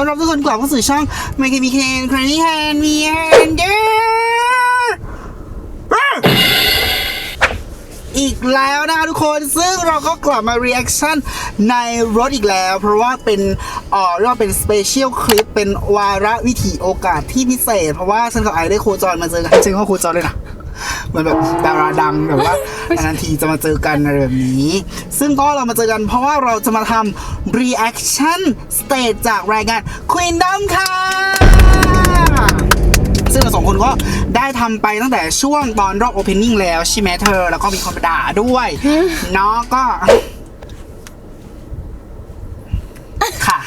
ต้อนรับทุกคนกลับเข้าสู่ช่อง m ม k มีเคนครนี่แฮนมีแฮนเดออีกแล้วนะคะทุกคนซึ่งเราก็กลับมา reaction ในรถอีกแล้ว เพราะว่าเป็นเอ่อเรียกว่าเป็น special คลิปเป็นวาระวิถีโอกาสที่พิเศษ เพราะว่าฉันกับไอได้โคจรมาเจอกันจริงก็โคจรเลยนะ มือนแบบดาราดังแบบว่านานๆทีจะมาเจอกันอะไรแบบนี้ ซึ่งก็เรามาเจอกันเพราะว่าเราจะมาทำ reaction stage จากรายการ Queendom ค่ะซึ่งเราสองคนก็ได้ทำไปตั้งแต่ช่วงตอนรอบ opening แล้วใช่ไหมเธอ แล้วก็มีคนมาด่าด้วยเนาะก็ ค่ะ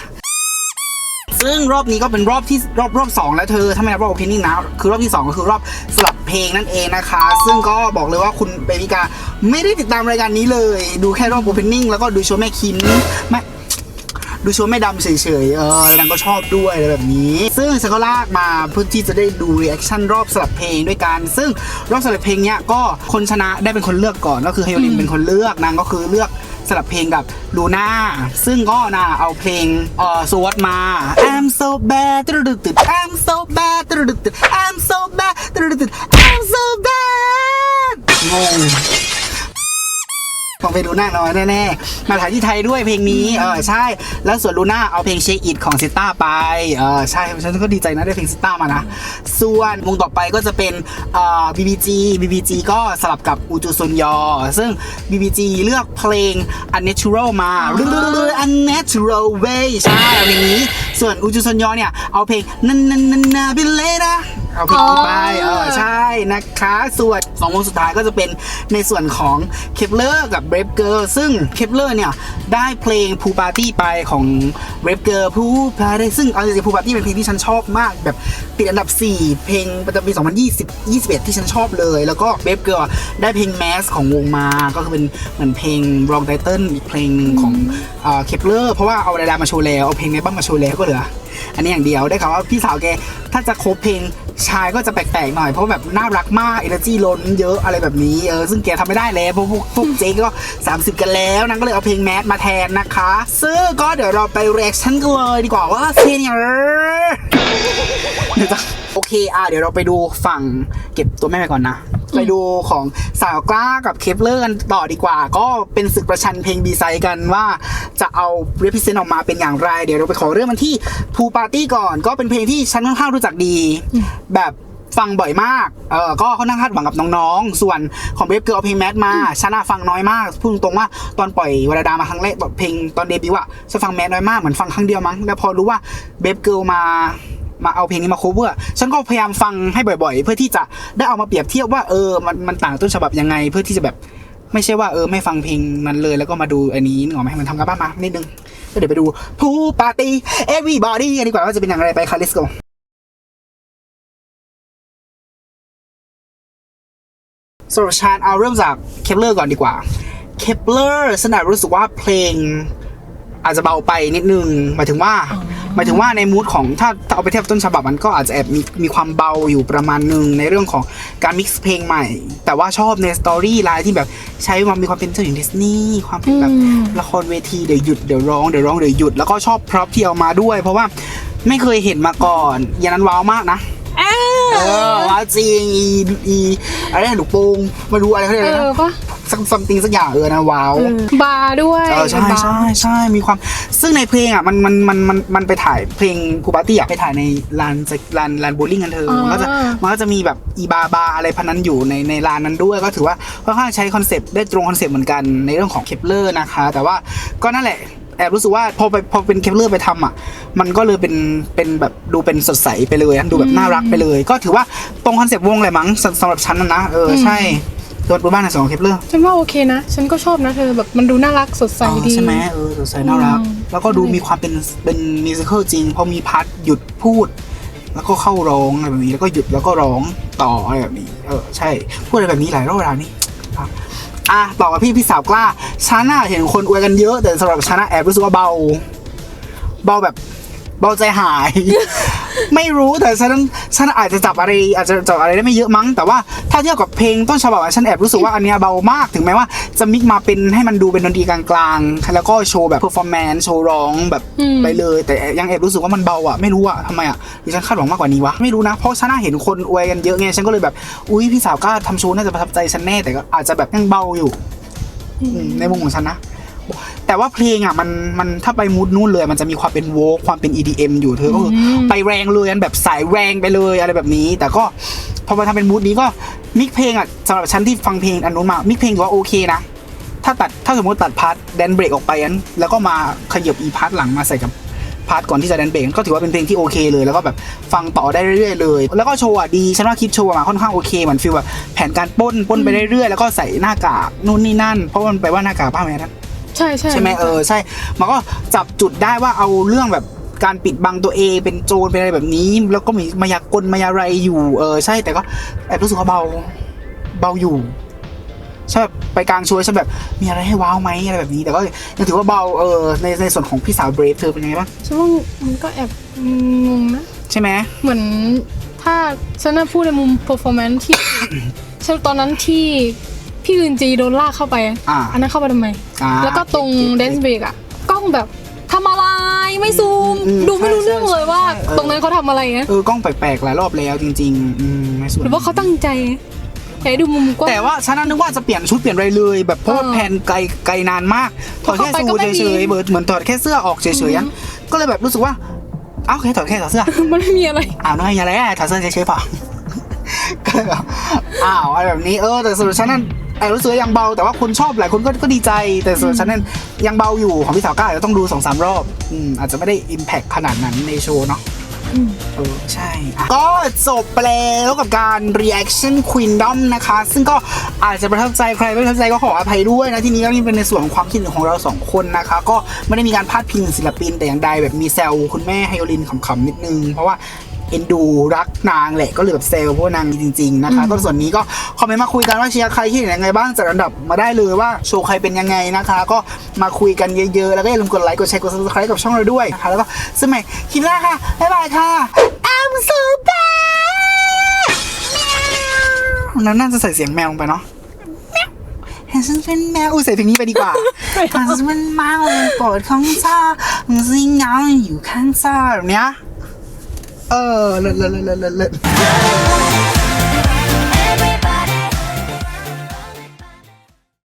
ซึ่งรอบนี้ก็เป็นรอบที่รอบรอบสองแล้วเธอถ้าไม่นับรอบ opening นะคือรอบที่สองก็คือรอบสลับเพลงนั่นเองนะคะ ซึ่งก็บอกเลยว่าคุณเบมิกาไม่ได้ติดตามรายการนี้เลย ดูแค่รอบ opening แล้วก็ดูโชว์แม่คิมไม่ดูโชว์ไม่ดำเฉยๆ เออนางก็ชอบด้วยอะไรแบบนี้ ซึ่งฉันก็ลากมาเพื่อที่จะได้ดูรีแอคชั่นรอบสลับเพลงด้วยกัน ซึ่งรอบสลับเพลงเนี้ยก็คนชนะได้เป็นคนเลือกก่อน ก็คือไฮโอลินเป็นคนเลือก นางก็คือเลือก สลับเพลงกับลูน่าซึ่งก็นาเอาเพลงเอ่อสวดมา I'm so bad ตืดตืดตึด I'm so bad ตืดตืดตึด I'm so bad ตึ๊ดตึ๊ดตึด I'm so bad งง ฟังเพลงลูน่าน้อยแน่ๆ มาถ่ายที่ไทยด้วยเพลงนี้ เออใช่ แล้วส่วนลูน่าเอาเพลงเชคอิทของซิต้าไป เออใช่ ฉันก็ดีใจนะได้เพลงซิต้ามานะ ส่วนวงต่อไปก็จะเป็นเอ่อ BBG BBG ก็สลับกับอูจูซุนยอ ซึ่ง BBG เลือกเพลง Unnatural มา Unnatural Way ใช่เอาเพลงนี้ ส่วนอูจูซุนยอเนี่ยเอาเพลงนันนันนันนาบิเลนะเอาเพลงนี้ไป เออใช่นะคะ ส่วนสองวงสุดท้ายก็จะเป็นในส่วนของเคปเลอร์กับ Brave Girl ซึ่งเคปเลอร์เนี่ย ได้เพลงพูปาร์ตี้ไปของ Brave Girl พูปาร์ตี้ซึ่งเอาจริงๆพูปาร์ตี้เป็นเพลงที่ฉันชอบมาก แบบติดอันดับ 4 เพลงประจำปี 2020 21 ที่ฉันชอบเลย แล้วก็ Brave Girl ได้เพลง Mass ของวงมา ก็คือเป็นเหมือนเพลง Wrong Title อีกเพลงหนึ่งของเคปเลอร์เพราะว่าเอาดารามาโชว์แล้วเอาเพลงในบ้างมาโชว์แล้วก็เหลืออันนี้อย่างเดียวได้ข่าวว่าพี่สาวแกถ้าจะคบเพลงชายก็จะแปลกๆหน่อยเพราะแบบน่ารักมากเอเนอร์จีล้นเยอะอะไรแบบนี้เออซึ่งแกทำไม่ได้แล้วเพราะพวกพวกเจ๊ก็ 30 กันแล้วนางก็เลยเอาเพลงแมสมาแทนนะคะ ซึ่งก็เดี๋ยวเราไปเรีแอคชั่นกันเลยดีกว่าว่าเซียนเดี๋ยวจะโอเคอะเดี๋ยวเราไปดูฝั่งเก็บตัวแม่ไปก่อนนะ ไปดูของสาวกล้ากับเคปเลอร์กันต่อดีกว่า ก็เป็นศึกประชันเพลงบีไซกันว่าจะเอา represent ออกมาเป็นอย่างไร เดี๋ยวเราไปขอเรื่องมันที่ทูปาร์ตี้ก่อน ก็เป็นเพลงที่ฉันค่อนข้างรู้จักดี แบบฟังบ่อยมาก เออก็ค่อนข้างคาดหวังกับน้องๆ ส่วนของเบฟเกิร์ลเอาเพลงแมทมาฉันะฟังน้อยมาก พูดตรงว่าตอนปล่อยวรดามาครั้งแรกบบเพลงตอนเดบิวต์อะฉันฟังแมทน้อยมากเหมือนฟังครั้งเดียวมั้ง แล้วพอรู้ว่าเบฟเกิร์ลมา มาเอาเพลงนี้มา cover ฉันก็พยายามฟังให้บ่อย ๆ เพื่อที่จะได้เอามาเปรียบเทียบว่าเออมันมันต่างต้นฉบับยังไง เพื่อที่จะแบบไม่ใช่ว่าเออไม่ฟังเพลงมันเลยแล้วก็มาดูอันนี้นึกออกไหมมันทำกันบ้านมานิดนึงก็เดี๋ยวไปดูผู้ปาร์ตี้ everybody กันดีกว่าว่าจะเป็นอย่างไรไปค่ะ let's go สรับชานเอาเริ่มจากเคปเลอร์ก่อนดีกว่าเคปเลอร์สนับรู้สึกว่าเพลงอาจจะเบาไปนิดนึงหมายถึงว่า หมายถึงว่าในมูดของถ้าถ้าเอาไปเทียบต้นฉบับมันก็อาจจะแอบมีมีความเบาอยู่ประมาณหนึ่งในเรื่องของการมิกซ์เพลงใหม่ แต่ว่าชอบในสตอรี่ไลน์ที่แบบใช้ความมีความเป็นเจ้าหญิงดิสนีย์ความเป็นแบบละครเวทีเดี๋ยวหยุดเดี๋ยวร้องเดี๋ยวร้องเดี๋ยวหยุดแล้วก็ชอบพร็อพที่เอามาด้วย เพราะว่าไม่เคยเห็นมาก่อนอย่างนั้นว้าวมากนะเออว้าวจริงอีอีอะไรนะหนูโป่งไม่รู้อะไรเขาเรียกเออะไรอนะปะ สักซัมติงสักอย่างเออนะว้าวบาร์ด้วยเออใช่บาร์ใช่ใช่มีความซึ่งในเพลงอะมันมันมันมันมันไปถ่ายเพลงคูปาร์ตี้อะไปถ่ายในลานลานลานโบลิ่งกันเธอมันก็จะมันก็จะมีแบบอีบาบาอะไรพันนั้นอยู่ในในลานนั้นด้วยก็ถือว่าค่อนข้างใช้คอนเซปต์ได้ตรงคอนเซปต์เหมือนกันในเรื่องของเคปเลอร์นะคะ แต่ว่าก็นั่นแหละแอบรู้สึกว่าพอไปพอเป็นเคปเลอร์ไปทำอะ มันก็เลยเป็นเป็นแบบดูเป็นสดใสไปเลยอะดูแบบน่ารักไปเลย ก็ถือว่าตรงคอนเซปต์วงเลยมั้งสำสำหรับฉันนะนะเออใช่ ตัวตัวบ้านในสองเคปเลอร์ฉันว่าโอเคนะ ฉันก็ชอบนะเธอแบบมันดูน่ารักสดใสอ๋อดี ใช่ไหมเออสดใสน่ารักอืมแล้วก็ดูมีความเป็นเป็นมิวสิควลจริง พอมีพาร์ทหยุดพูด แล้วก็เข้าร้องอะไรแบบนี้แล้วก็หยุดแล้วก็ร้องต่ออะไรแบบนี้ เออใช่ พูดอะไรแบบนี้หลายรอบเวลานี่ครับอะต่อกับพี่พี่สาวกล้าฉันน่ะเห็นคนอวยกันเยอะแต่สำหรับฉันน่ะแอบรู้สึกว่าเบา เบาแบบเบาใจหาย ไม่รู้แต่ฉันฉันอาจจะจับอะไรอาจจะจับอะไรได้ไม่เยอะมั้ง แต่ว่าถ้าเทียบกับเพลงต้นฉบับอะฉันแอบรู้สึกว่าอันเนี้ยเบามากถึงแม้ว่าจะมิกมาเป็นให้มันดูเป็นดนตรีกลางๆ แล้วก็โชว์แบบเพอร์ฟอร์แมนซ์โชว์ร้องแบบอืมไปเลย แต่ยังแอบรู้สึกว่ามันเบาอะไม่รู้อะทำไมอะดิฉันคาดหวังมากกว่านี้วะไม่รู้นะเพราะฉันน่าเห็นคนอวยกันเยอะไงฉันก็เลยแบบอุ้ยพี่สาวกล้าทำโชว์น่าจะประทับใจฉันแน่แต่ก็อาจจะแบบยังเบาอยู่อืมในมุมของฉันนะ แต่ว่าเพลงอะมันมันถ้าไปมูดนู่นเลย มันจะมีความเป็นโวกความเป็น EDM อยู่เธอก็คืออมไปแรงเลยอันแบบสายแรงไปเลยอะไรแบบนี้ แต่ก็พอมาทำเป็นมูดนี้ก็มิกเพลงอะสำหรับฉันที่ฟังเพลงอันนู้นมามิกเพลงถือว่าโอเคนะถ้าตัดถ้าสมมติตัดพาร์ทแดนเบรกออกไปอันแล้วก็มาขยับอีพาร์ทหลังมาใส่กับพาร์ทก่อนที่จะแดนเบรกก็ถือว่าเป็นเพลงที่โอเคเลยแล้วก็แบบฟังต่อได้เรื่อยๆเลย แล้วก็โชว์อะดีฉันว่าคิดโชว์มาค่อนข้างโอเคเหมือนฟีลแบบแผนการปล้นปล้นไปเรื่อยๆแล้วก็ใส่หน้ากากนู่นนี่นั่น เพราะมันแปลว่าหน้ากากบ้าไหมนั้น ใช่ใช่ใช่ไหมเออใช่ มันก็จับจุดได้ว่าเอาเรื่องแบบการปิดบังตัวเองเป็นโจรเป็นอะไรแบบนี้ แล้วก็มีมายากลมายอะไรอยู่เออใช่แต่ก็แอบรู้สึกว่าเบาเบาอยู่ใช่แบบไปกลางช่วยใช่แบบมีอะไรให้ว้าวไหมอะไรแบบนี้ แต่ก็ยังถือว่าเบาเออในในส่วนของพี่สาวเบรฟเธอเป็นยังไงบ้างฉันว่ามันก็แอบงงนะใช่ไหมเหมือนถ้าฉันน่ะพูดในมุม performance ที่ฉันตอนนั้นที่ พี่อื่นจีโดนลากเข้าไปอ่าอันนั้นเข้าไปทำไม อ่าแล้วก็ตรงเก็ตเก็ต dance break อะกล้องแบบทำอะไรไม่ซูม อืมดูไม่รู้เรื่องเลยว่า ใช่ใช่ ตรงนั้นเขาทำอะไรนะเออกล้องแปลกๆหลายรอบแล้วจริงๆอืมในส่วนหรือว่าเขาตั้งใจอยากให้ดูมุมกว้าง แต่ว่าฉันนึกว่าจะเปลี่ยนชุดเปลี่ยนอะไรเลยแบบเพราะว่าเออแผนไกลไกลนานมากถอดแค่พอเข้าไปสูก็ทไม่มี เฉยๆเหมือนเหมือนถอดแค่เสื้อออกเฉยๆอะก็เลยแบบรู้สึกว่าเอ้าแค่ถอดแค่ถอดเสื้อ มันไม่มีอะไร อ้าวน้อยอะไรอะถอดเสื้อเฉยๆเปล่าก็เลยแบบอ้าวอะไรแบบนี้เออแต่สำหรับฉันนั่น ไอ้รู้สึกว่ายังเบาแต่ว่าคนชอบหลายคนก็ก็ดีใจ แต่สำหรับฉันนั่นยังเบาอยู่ของพี่สาวก้าอาจจะต้องดูสองสามรอบอืมอาจจะไม่ได้อิมแพคขนาดนั้นในโชว์เนาะอืมเออใช่อะก็จบไปแล้วกับการ reaction queendom นะคะ ซึ่งก็อาจจะประทับใจใครไม่ประทับใจก็ขออภัยด้วยนะ ที่นี้ก็นี่เป็นในส่วนของความคิดเห็นของเราสองคนนะคะ ก็ไม่ได้มีการพาดพิงศิลปินแต่อย่างใดแบบมีแซวคุณแม่ไฮโอลินขำๆนิดนึง เพราะว่า เอ็นดูรักนางแหละก็เลยแบบเซลเพราะว่านางดีจริง ๆ นะคะก็ส่วนนี้ก็คอมเมนต์มาคุยกันว่าเชียร์ใครที่เห็นยังไงบ้างจัดอันดับมาได้เลยว่าโชว์ใครเป็นยังไงนะคะ ก็มาคุยกันเยอะๆ แล้วก็อย่าลืมกดไลค์กดแชร์กด subscribe กับช่องเราด้วยนะคะแล้วก็สมัยคลิปหน้าค่ะบ๊ายบายค่ะ I'm so bad แล้วน่าจะใส่เสียงแมวลงไปเนาะเห็นฉันเป็นแมวอุ้ยใส่เพลงนี้ไปดีกว่าเห็นฉันเป็นแมวโปรดของเธอมันสิงเหงาอยู่ข้างซ้ายแบบเนี้ย เออเลิศเลิศเลิศเลิศเลิศ